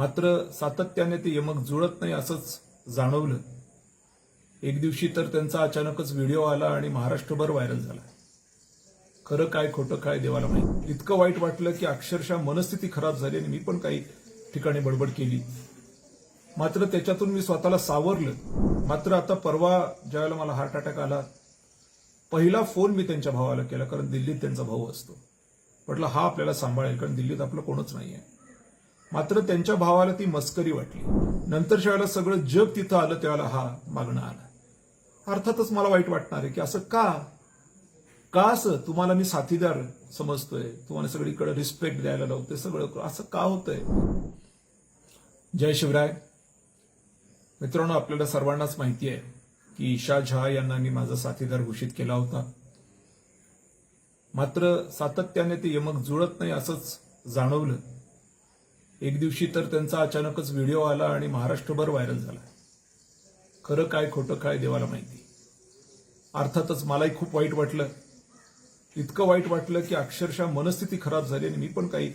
मात्र सातत्याने ते यमक जुळत नाही असंच जाणवलं. एक दिवशी तर त्यांचा अचानकच व्हिडिओ आला आणि महाराष्ट्रभर व्हायरल झाला. खरं काय खोटं काय देवाला माहिती इतकं वाईट वाटलं की अक्षरशः मनस्थिती खराब झाली आणि मी पण काही ठिकाणी बडबड केली. मात्र त्याच्यातून मी स्वतःला सावरलं. मात्र आता परवा ज्यावेळेला मला हार्ट अटॅक आला पहिला फोन मी त्यांच्या भावाला केला कारण दिल्लीत त्यांचा भाऊ असतो. म्हटलं हा आपल्याला सांभाळेल कारण दिल्लीत आपलं कोणच नाही आहे मात्र त्यांच्या भावाला ती मस्करी वाटली. नंतर वेळेला सगळं जग तिथं आलं त्यावेळेला हा मागणं आला. अर्थातच मला वाईट वाटणार आहे की असं का? का असं? तुम्हाला मी साथीदार समजतोय. तुम्हाला सगळीकडे रिस्पेक्ट द्यायला लावतोय. सगळं असं का होतंय? जय शिवराय. मित्रांनो आपल्याला सर्वांनाच माहिती आहे की ईशा झा यांना मी माझा साथीदार घोषित केला होता. मात्र सातत्याने ते यमक जुळत नाही असंच जाणवलं. एक दिवशी तर त्यांचा अचानकच व्हिडिओ आला आणि महाराष्ट्रभर व्हायरल झाला. खरं काय खोटं काय देवाला माहिती? अर्थातच मलाही खूप वाईट वाटलं. इतकं वाईट वाटलं की अक्षरशः मनस्थिती खराब झाली आणि मी पण काही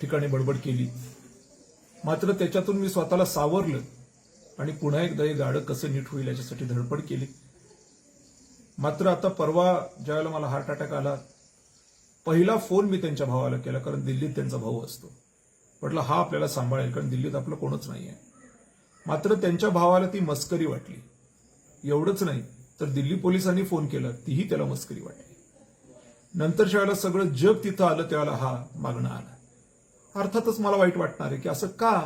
ठिकाणी बडबड केली. मात्र त्याच्यातून मी स्वतःला सावरलं आणि पुन्हा एकदा हे गाडं कसं नीट होईल याच्यासाठी धडपड केली. मात्र आता परवा ज्यावेळेला मला हार्ट अटॅक आला पहिला फोन मी त्यांच्या भावाला केला कारण दिल्लीत त्यांचा भाऊ असतो. म्हटलं हा आपल्याला सांभाळेल कारण दिल्लीत आपलं कोणच नाही आहे मात्र त्यांच्या भावाला ती मस्करी वाटली. एवढंच नाही तर दिल्ली पोलिसांनी फोन केला तीही त्याला मस्करी वाटली. नंतर वेळेला सगळं जग तिथं आलं त्यावेळेला हा मागणं आला. अर्थातच मला वाईट वाटणार आहे की असं का?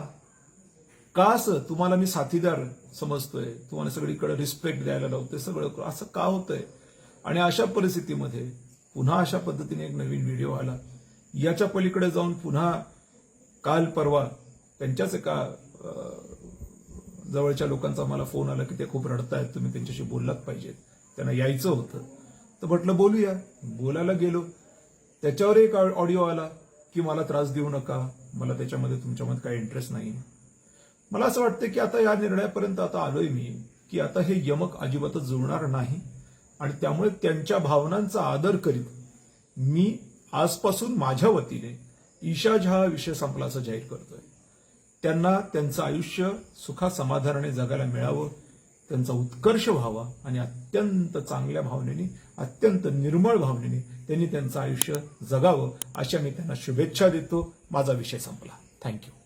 का असं? तुम्हाला मी साथीदार समजतोय तुम्हाला सगळीकडे रिस्पेक्ट द्यायला लावतोय सगळं असं का होतंय? आणि अशा परिस्थितीमध्ये पुन्हा अशा पद्धतीने एक नवीन व्हिडिओ आला. याच्या पलीकडे जाऊन पुन्हा काल परवा त्यांच्याच एका जवळच्या लोकांचा मला फोन आला की ते खूप रडतायत तुम्ही त्यांच्याशी बोललात पाहिजेत. त्यांना यायचं होतं. तर म्हटलं बोलूया. बोलायला गेलो. त्याच्यावर एक ऑडिओ आला की मला त्रास देऊ नका. मला त्याच्यामध्ये तुमच्यामध्ये काही इंटरेस्ट नाही. मला असं वाटतं की आता या निर्णयापर्यंत आता आलोय मी की आता हे यमक अजिबातच जुळणार नाही. आणि त्यामुळे त्यांच्या भावनांचा आदर करीत मी आजपासून माझ्या वतीने ईशा झा हा विषय संपला असं जाहीर करतोय. त्यांना त्यांचं आयुष्य सुखा समाधानाने जगायला मिळावं त्यांचा उत्कर्ष व्हावा आणि अत्यंत चांगल्या भावनेने अत्यंत निर्मळ भावनेने त्यांनी त्यांचं आयुष्य जगावं अशा मी त्यांना शुभेच्छा देतो. माझा विषय संपला. थँक्यू